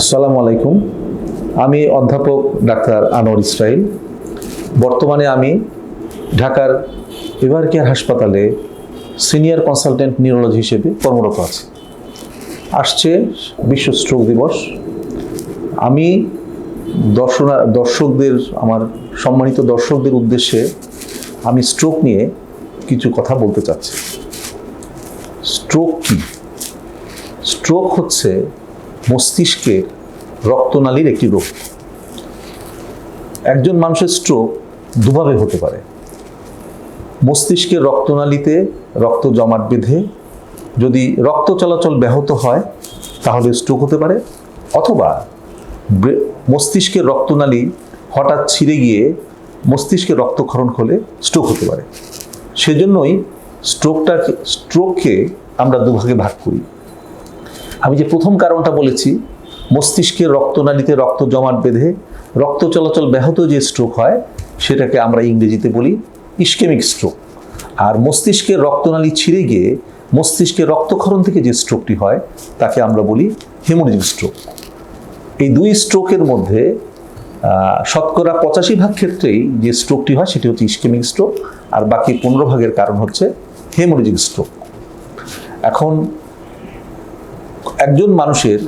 আসসালামু আলাইকুম। আমি অধ্যাপক ডাক্তার আনোয়ার ইসরাইল। বর্তমানে আমি ঢাকার এভার কেয়ার হাসপাতালে সিনিয়র কনসালটেন্ট নিউরোলজি হিসেবে কর্মরত আছি। আসছে বিশ্ব স্ট্রোক দিবস। আমি দর্শনা, দর্শকদের, আমার সম্মানিত দর্শকদের উদ্দেশ্যে আমি স্ট্রোক নিয়ে কিছু কথা বলতে চাচ্ছি। স্ট্রোক কি? স্ট্রোক হচ্ছে মস্তিষ্কের রক্তনালীর একটি রোগ। একজন মানুষের স্ট্রোক দুভাবে হতে পারে। মস্তিষ্কের রক্তনালীতে রক্ত জমাট বেঁধে যদি রক্ত চলাচল ব্যাহত হয়, তাহলে স্ট্রোক হতে পারে। অথবা মস্তিষ্কের রক্তনালী হঠাৎ ছিঁড়ে গিয়ে মস্তিষ্কে রক্তক্ষরণ হলে স্ট্রোক হতে পারে। সেজন্যই স্ট্রোকটাকে স্ট্রোককে আমরা দুভাগে ভাগ করি। আমি যে প্রথম কারণটা বলেছি, মস্তিষ্কের রক্তনালীতে রক্ত জমাট বেঁধে রক্ত চলাচল ব্যাহত যে স্ট্রোক হয়, সেটাকে আমরা ইংরেজিতে বলি ইস্কেমিক স্ট্রোক আর মস্তিষ্কের রক্তনালী ছিঁড়ে গিয়ে মস্তিষ্কের রক্তক্ষরণ থেকে যে স্ট্রোকটি হয়, তাকে আমরা বলি হেমোরেজিক স্ট্রোক এই দুই স্ট্রোকের মধ্যে শতকরা পঁচাশি ভাগ ক্ষেত্রেই যে স্ট্রোকটি হয়, সেটি হচ্ছে ইস্কেমিক স্ট্রোক আর বাকি পনেরো ভাগের কারণ হচ্ছে হেমোরেজিক স্ট্রোক এখন একজন মানুষের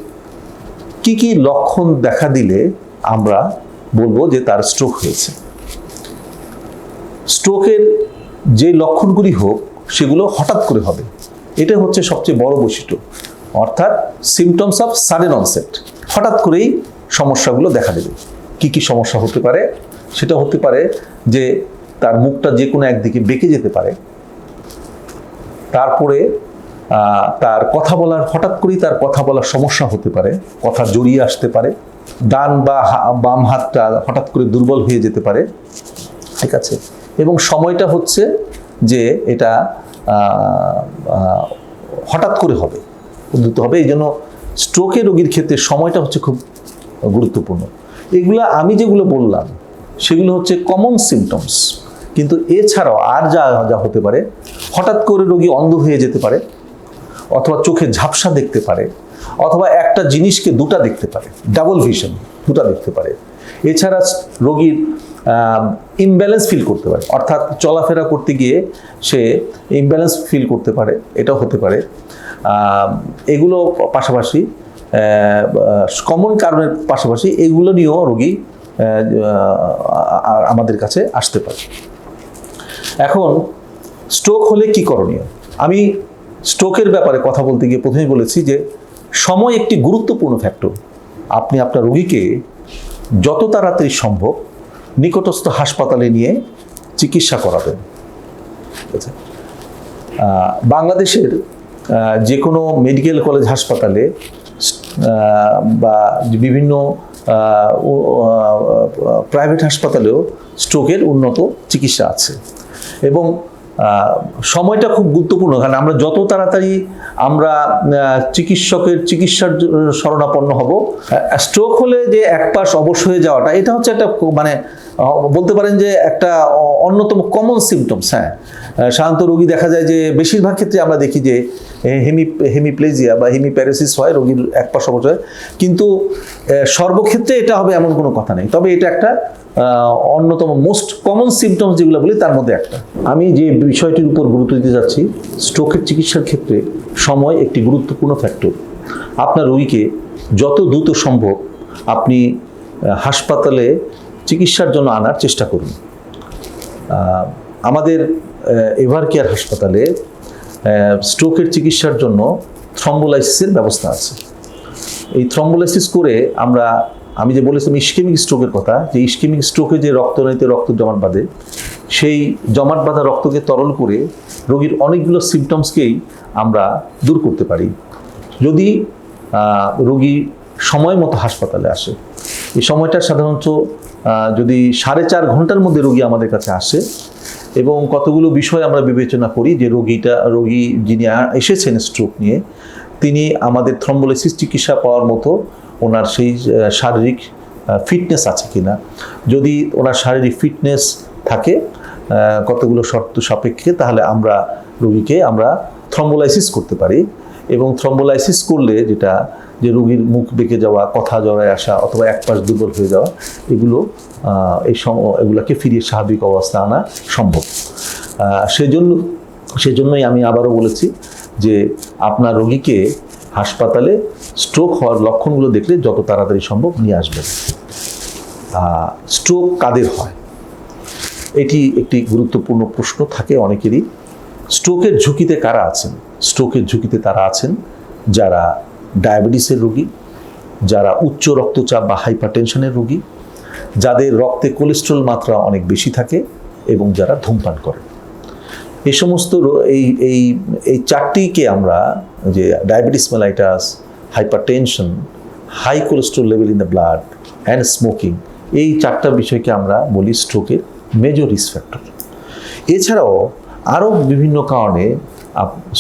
কি কি লক্ষণ দেখা দিলে আমরা বলব যে তার স্ট্রোক হয়েছে? স্ট্রোকের যে লক্ষণগুলি হোক, সেগুলো হঠাৎ করে হবে। এটা হচ্ছে সবচেয়ে বড় বৈশিষ্ট্য। অর্থাৎ সিমটমস অফ সাডেন অনসেট হঠাৎ করেই সমস্যাগুলো দেখা দেবে। কি কি সমস্যা হতে পারে? সেটা হতে পারে যে তার মুখটা যে কোনো একদিকে বেঁকে যেতে পারে। তারপরে তার কথা বলার, হঠাৎ করেই তার কথা বলার সমস্যা হতে পারে, কথা জড়িয়ে আসতে পারে, ডান বা বাম হাতটা হঠাৎ করে দুর্বল হয়ে যেতে পারে, ঠিক আছে? এবং সময়টা হচ্ছে যে এটা হঠাৎ করে হবে উদ্ভূত হবে, এই জন্য স্ট্রোকের রোগীর ক্ষেত্রে সময়টা হচ্ছে খুব গুরুত্বপূর্ণ। এগুলো আমি যেগুলো বললাম, সেগুলো হচ্ছে কমন সিমটমস কিন্তু এছাড়াও আর যা যা হতে পারে, হঠাৎ করে রোগী অন্ধ হয়ে যেতে পারে অথবা চোখে ঝাপসা দেখতে পারে, অথবা একটা জিনিসকে দুটা দেখতে পারে ডাবল ভিশন দুটা দেখতে পারে। এছাড়া রোগীর ইমব্যালেন্স ফিল করতে পারে, অর্থাৎ চলাফেরা করতে গিয়ে সে ইমব্যালেন্স ফিল করতে পারে এটাও হতে পারে। এগুলো পাশাপাশি কমন কারণের পাশাপাশি এগুলো নিয়েও রোগী আমাদের কাছে আসতে পারে। এখন স্ট্রোক হলে কি করণীয়? আমি স্ট্রোকের ব্যাপারে কথা বলতে গিয়ে প্রথমেই বলেছি যে সময় একটি গুরুত্বপূর্ণ ফ্যাক্টর। আপনি আপনার রোগীকে যত তাড়াতাড়ি সম্ভব নিকটস্থ হাসপাতালে নিয়ে চিকিৎসা করাবেন? বাংলাদেশের যে কোনো মেডিকেল কলেজ হাসপাতালে বা বিভিন্ন প্রাইভেট হাসপাতালেও স্ট্রোকের উন্নত চিকিৎসা আছে। এবং সময়টা খুব গুরুত্বপূর্ণ, কারণ আমরা যত তাড়াতাড়ি আমরা চিকিৎসকের চিকিৎসার শরণাপন্ন হব স্ট্রোক হলে যে এক পাশ অবশ হয়ে যাওয়াটা, এটা হচ্ছে একটা মানে বলতে পারেন যে একটা অন্যতম কমন সিমটমস হ্যাঁ। সাধারণত রোগী দেখা যায় যে বেশিরভাগ ক্ষেত্রে আমরা দেখি যে হেমি হেমিপ্লেজিয়া বা হেমিপ্যারাসিস হয়, রোগীর এক পাশ অবশ হয়। কিন্তু সর্বক্ষেত্রে এটা হবে এমন কোনো কথা নেই। তবে এটা একটা অন্যতম মোস্ট কমন সিমটমস যেগুলো বলি, তার মধ্যে একটা। আমি যে বিষয়টির উপর গুরুত্ব দিতে যাচ্ছি স্ট্রোকের চিকিৎসার ক্ষেত্রে সময় একটি গুরুত্বপূর্ণ ফ্যাক্টর আপনার রোগীকে যত দ্রুত সম্ভব আপনি হাসপাতালে চিকিৎসার জন্য আনার চেষ্টা করুন। আমাদের এভার কেয়ার হাসপাতালে স্ট্রোকের চিকিৎসার জন্য থ্রম্বোলাইসিসের ব্যবস্থা আছে। এই থ্রম্বোলাইসিস করে আমরা আমি যে বলেছিলাম ইস্কেমিক স্ট্রোকের কথা, যে ইস্কেমিক স্ট্রোকে যে রক্ত রক্তনালীতে রক্ত জমাট বাঁধে, সেই জমাট বাঁধা রক্তকে তরল করে রোগীর অনেকগুলো সিমটমসকেই আমরা দূর করতে পারি। যদি রোগী সময় মতো হাসপাতালে আসে, এই সময়টা সাধারণত যদি সাড়ে চার ঘণ্টার মধ্যে রোগী আমাদের কাছে আসে এবং কতগুলো বিষয় আমরা বিবেচনা করি যে রোগীটা, রোগী যিনি এসেছেন স্ট্রোক নিয়ে, তিনি আমাদের থ্রম্বোলাইসিস চিকিৎসা পাওয়ার মতো ওনার সেই শারীরিক ফিটনেস আছে কিনা। যদি ওনার শারীরিক ফিটনেস থাকে কতগুলো শর্ত সাপেক্ষে, তাহলে আমরা রোগীকে আমরা থ্রম্বোলাইসিস করতে পারি। এবং থ্রম্বোলাইসিস করলে যেটা, যে রোগীর মুখ বেঁকে যাওয়া, কথা জড়ায় আসা, অথবা এক পাশ দুর্বল হয়ে যাওয়া, এগুলো এই এগুলাকে ফিরিয়ে স্বাভাবিক অবস্থা আনা সম্ভব। সেজন্য, সেজন্যই আমি আবারও বলেছি যে আপনার রোগীকে হাসপাতালে স্ট্রোক হওয়ার লক্ষণগুলো দেখলে যত তাড়াতাড়ি সম্ভব নিয়ে আসবেন। স্ট্রোক কাদের হয়? এটি একটি গুরুত্বপূর্ণ প্রশ্ন থাকে অনেকেরই। স্ট্রোকের ঝুঁকিতে কারা আছেন? স্ট্রোকের ঝুঁকিতে তারা আছেন যারা ডায়াবেটিসের রোগী, যারা উচ্চ রক্তচাপ বা হাইপারটেনশনের রোগী, যাদের রক্তে কোলেস্ট্রল মাত্রা অনেক বেশি থাকে এবং যারা ধূমপান করে। এই সমস্ত এই এই এই চারটিকে আমরা যে diabetes mellitus hypertension high cholesterol level in the blood and smoking এই চারটা বিষয়কে আমরা বলি স্ট্রোকের মেজর রিস্ক ফ্যাক্টর এছাড়াও আরও বিভিন্ন কারণে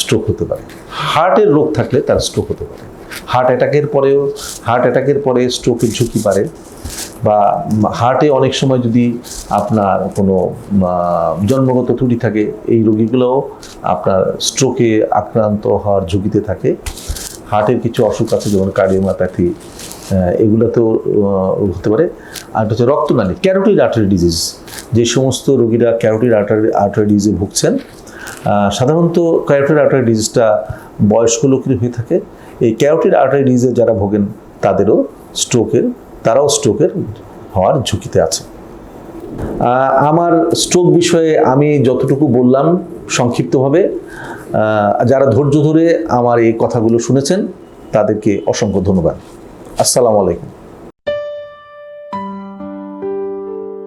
স্ট্রোক হতে পারে। হার্টের রোগ থাকলে তার স্ট্রোক হতে পারে। হার্ট অ্যাটাকের পরেও হার্ট অ্যাটাকের পরে স্ট্রোকের ঝুঁকি বাড়ে বা হার্টে অনেক সময় যদি আপনার কোনো জন্মগত ত্রুটি থাকে, এই রোগীগুলোও আপনার স্ট্রোকে আক্রান্ত হওয়ার ঝুঁকিতে থাকে। হার্টের কিছু অসুখ আছে যেমন কার্ডিওমাপ্যাথি এগুলোতেও আহ, হতে পারে। আর হচ্ছে রক্তনালী ক্যারোটিড আর্টারি ডিজিজ। যে সমস্ত রোগীরা ক্যারোটিড আর্টারি আর্টারি ডিজিজে ভুগছেন সাধারণত ক্যারোটিড আর্টারি ডিজিজটা বয়স্ক লোকের হয়ে থাকে। এই ক্যারোটিড আর্টারি ডিজিজে যারা ভোগেন তাদেরও স্ট্রোকের তারাও স্ট্রোকের হওয়ার ঝুঁকিতে আছে। আমার স্ট্রোক বিষয়ে আমি যতটুকু বললাম সংক্ষিপ্তভাবে। যারা ধৈর্য ধরে আমার এই কথাগুলো শুনেছেন তাদেরকে অসংখ্য ধন্যবাদ। আসসালামু আলাইকুম।